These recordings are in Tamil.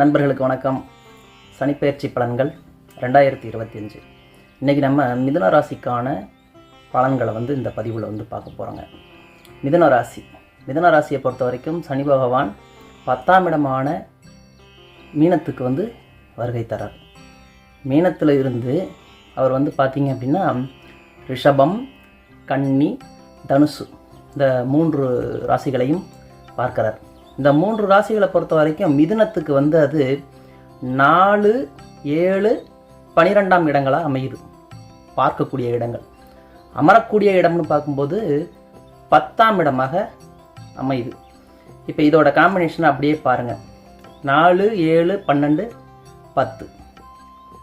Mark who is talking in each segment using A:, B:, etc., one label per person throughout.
A: நண்பர்களுக்கு வணக்கம். சனிப்பெயர்ச்சி பலன்கள் ரெண்டாயிரத்தி இருபத்தி அஞ்சு. இன்றைக்கி நம்ம மிதுன ராசிக்கான பலன்களை வந்து இந்த பதிவில் வந்து பார்க்க போகிறோங்க மிதுன ராசி. மிதுன ராசியை பொறுத்த வரைக்கும் சனி பகவான் பத்தாம் இடமான மீனத்துக்கு வந்து வருகை தரார். மீனத்தில் இருந்து அவர் வந்து பார்த்தீங்க அப்படின்னா ரிஷபம் கன்னி தனுசு இந்த மூன்று ராசிகளையும் பார்க்கிறார். இந்த மூன்று ராசிகளை பொறுத்த வரைக்கும் மிதுனத்துக்கு வந்து அது நாலு ஏழு பனிரெண்டாம் இடங்களாக அமையுது. பார்க்கக்கூடிய இடங்கள். அமரக்கூடிய இடம்னு பார்க்கும்போது பத்தாம் இடமாக அமையுது. இப்போ இதோட காம்பினேஷன் அப்படியே பாருங்கள் நாலு ஏழு பன்னெண்டு பத்து.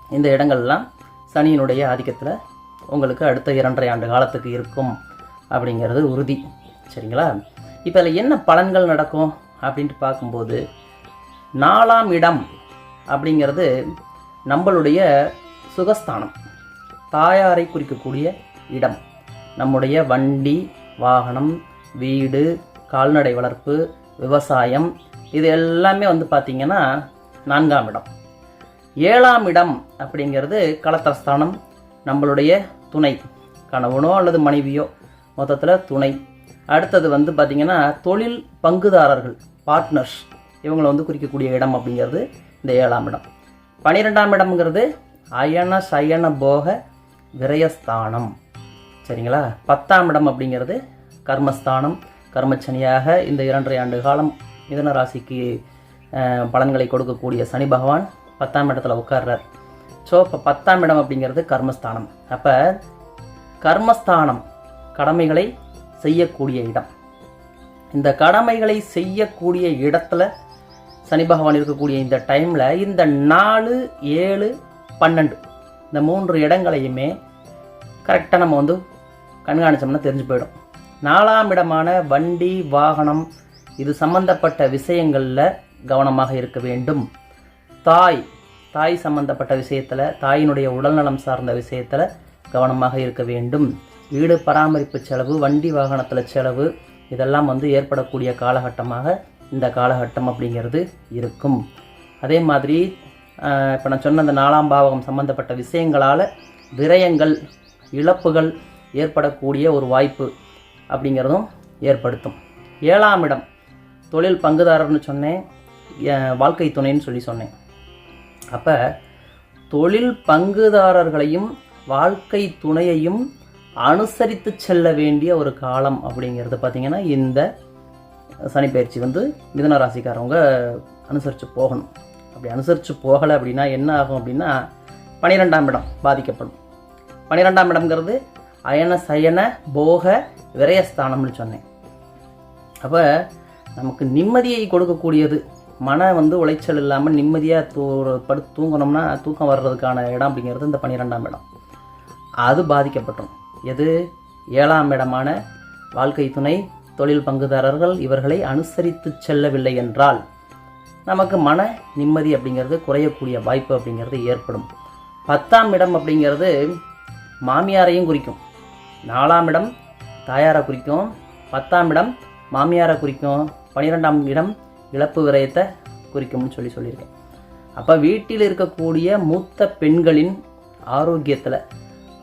A: இந்த இடங்கள்லாம் சனியினுடைய ஆதிக்கத்தில் உங்களுக்கு அடுத்த இரண்டரை ஆண்டு காலத்துக்கு இருக்கும் அப்படிங்கிறது உறுதி. சரிங்களா? இப்போ அதில் என்ன பலன்கள் நடக்கும்? அப்படின்ட்டு பார்க்கும்போது நாலாம் இடம் அப்படிங்கிறது நம்மளுடைய சுகஸ்தானம் தாயாரை குறிக்கக்கூடிய இடம். நம்முடைய வண்டி வாகனம் வீடு கால்நடை வளர்ப்பு விவசாயம் இது எல்லாமே வந்து பார்த்திங்கன்னா நான்காம் இடம். ஏழாம் இடம் அப்படிங்கிறது களத்திரஸ்தானம் நம்மளுடைய துணை கணவனோ அல்லது மனைவியோ மொத்தத்தில் துணை. அடுத்தது வந்து பார்த்திங்கன்னா தொழில் பங்குதாரர்கள். பார்ட்னர்ஸ் இவங்களை வந்து குறிக்கக்கூடிய இடம் அப்படிங்கிறது இந்த ஏழாம் இடம். பனிரெண்டாம் இடம்ங்கிறது அயன சயன போக விரயஸ்தானம். சரிங்களா? பத்தாம் இடம் அப்படிங்கிறது கர்மஸ்தானம். கர்மச்சனியாக இந்த இரண்டரை ஆண்டு காலம் மிதன ராசிக்கு பலன்களை கொடுக்கக்கூடிய சனி பகவான் பத்தாம் இடத்துல உட்கார்றார். ஸோ இப்போ பத்தாம் இடம் அப்படிங்கிறது கர்மஸ்தானம். அப்போ கர்மஸ்தானம் கடமைகளை செய்யக்கூடிய இடம். இந்த கடமைகளை செய்யக்கூடிய இடத்துல சனி பகவான் இருக்கக்கூடிய இந்த டைமில் இந்த நாலு ஏழு பன்னெண்டு இந்த மூன்று இடங்களையுமே கரெக்டாக நம்ம வந்து கண்காணிச்சோம்னா தெரிஞ்சு போயிடும். நாலாம் இடமான வண்டி வாகனம் இது சம்பந்தப்பட்ட விஷயங்களில் கவனமாக இருக்க வேண்டும். தாய் தாய் சம்பந்தப்பட்ட விஷயத்தில் தாயினுடைய உடல்நலம் சார்ந்த விஷயத்தில் கவனமாக இருக்க வேண்டும். வீடு பராமரிப்பு செலவு வண்டி வாகனத்தில் செலவு இதெல்லாம் வந்து ஏற்படக்கூடிய காலகட்டமாக இந்த காலகட்டம் அப்படிங்கிறது இருக்கும். அதே மாதிரி இப்போ நான் சொன்ன அந்த நாலாம் பாவகம் சம்பந்தப்பட்ட விஷயங்களால் விரயங்கள் இழப்புகள் ஏற்படக்கூடிய ஒரு வாய்ப்பு அப்படிங்கிறதும் ஏற்படுத்தும். ஏழாம் இடம் தொழில் பங்குதாரர்னு சொன்னேன் வாழ்க்கை துணைன்னு சொல்லி சொன்னேன். அப்போ தொழில் பங்குதாரர்களையும் வாழ்க்கை துணையையும் அனுசரித்து செல்ல வேண்டிய ஒரு காலம் அப்படிங்கிறது பார்த்திங்கன்னா இந்த சனிப்பயிற்சி வந்து மிதன ராசிக்காரவங்க அனுசரித்து போகணும். அப்படி அனுசரித்து போகலை அப்படின்னா என்ன ஆகும் அப்படின்னா பனிரெண்டாம் இடம் பாதிக்கப்படும். பனிரெண்டாம் இடம்ங்கிறது அயன சயன போக விரயஸ்தானம்னு சொன்னேன். அப்போ நமக்கு நிம்மதியை கொடுக்கக்கூடியது. மன வந்து உளைச்சல் இல்லாமல் நிம்மதியாக தூ படுத்து தூங்கணும்னா தூக்கம் வர்றதுக்கான இடம் அப்படிங்கிறது இந்த பன்னிரெண்டாம் இடம். அது பாதிக்கப்பட்டோம். எது ஏழாம் இடமான வாழ்க்கை துணை தொழில் பங்குதாரர்கள் இவர்களை அனுசரித்து செல்லவில்லை என்றால் நமக்கு மன நிம்மதி அப்படிங்கிறது குறையக்கூடிய வாய்ப்பு அப்படிங்கிறது ஏற்படும். பத்தாம் இடம் அப்படிங்கிறது மாமியாரையும் குறிக்கும். நாலாம் இடம் தாயாரை குறிக்கும். பத்தாம் இடம் மாமியாரை குறிக்கும். பன்னிரெண்டாம் இடம் இழப்பு விரயத்தை குறிக்கும்னு சொல்லி சொல்லியிருக்கேன். அப்போ வீட்டில் இருக்கக்கூடிய மூத்த பெண்களின் ஆரோக்கியத்தில்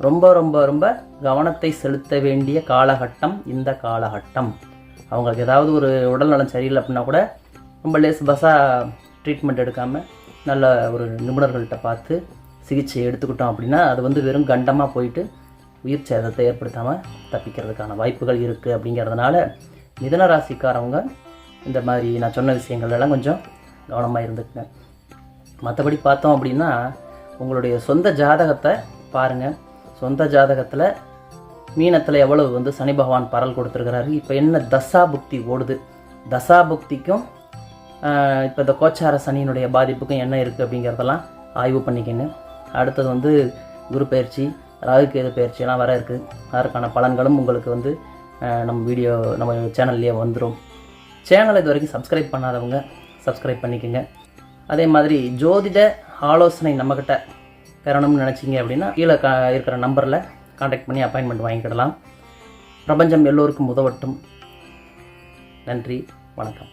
A: ரொம்ப ரொம்ப ரொம்ப கவனத்தை செலுத்த வேண்டிய காலகட்டம் இந்த காலகட்டம். அவங்களுக்கு ஏதாவது ஒரு உடல்நலம் சரியில்லை அப்படின்னா கூட ரொம்ப லேஸ் பஸ்ஸாக ட்ரீட்மெண்ட் எடுக்காமல் நல்ல ஒரு நிபுணர்கள்ட்ட பார்த்து சிகிச்சை எடுத்துக்கிட்டோம் அப்படின்னா அது வந்து வெறும் கண்டமாக போயிட்டு உயிர் சேதத்தை ஏற்படுத்தாமல் தப்பிக்கிறதுக்கான வாய்ப்புகள் இருக்குது அப்படிங்கிறதுனால மிதன ராசிக்காரவங்க இந்த மாதிரி நான் சொன்ன விஷயங்கள் எல்லாம் கொஞ்சம் கவனமாக இருந்துக்குங்க. மற்றபடி பார்த்தோம் அப்படின்னா உங்களுடைய சொந்த ஜாதகத்தை பாருங்கள் சொந்த ஜாதகத்தில் மீனத்தில் எவ்வளவு வந்து சனி பகவான் பரல் கொடுத்துருக்கிறாரு? இப்போ என்ன தசா புக்தி ஓடுது? தசா புக்திக்கும் இப்போ இந்த கோச்சார சனியினுடைய பாதிப்புக்கும் என்ன இருக்குது அப்படிங்கிறதெல்லாம் ஆய்வு பண்ணிக்கின்னு அடுத்தது வந்து குரு பயிற்சி ராகுகேது பயிற்சியெல்லாம் வர இருக்குது அதற்கான பலன்களும் உங்களுக்கு வந்து நம்ம வீடியோ நம்ம சேனல்லையே வந்துடும் சேனலை இது வரைக்கும் சப்ஸ்கிரைப் பண்ணாதவங்க சப்ஸ்கிரைப் பண்ணிக்கோங்க. அதே மாதிரி ஜோதிட ஆலோசனை நம்மக்கிட்ட பெறணும்னு நினச்சிங்க அப்படின்னா கீழே கா இருக்கிற நம்பரில் காண்டாக்ட் பண்ணி அப்பாயின்மெண்ட் வாங்கிக்கிடலாம். பிரபஞ்சம் எல்லோருக்கும் உதவட்டும். நன்றி வணக்கம்.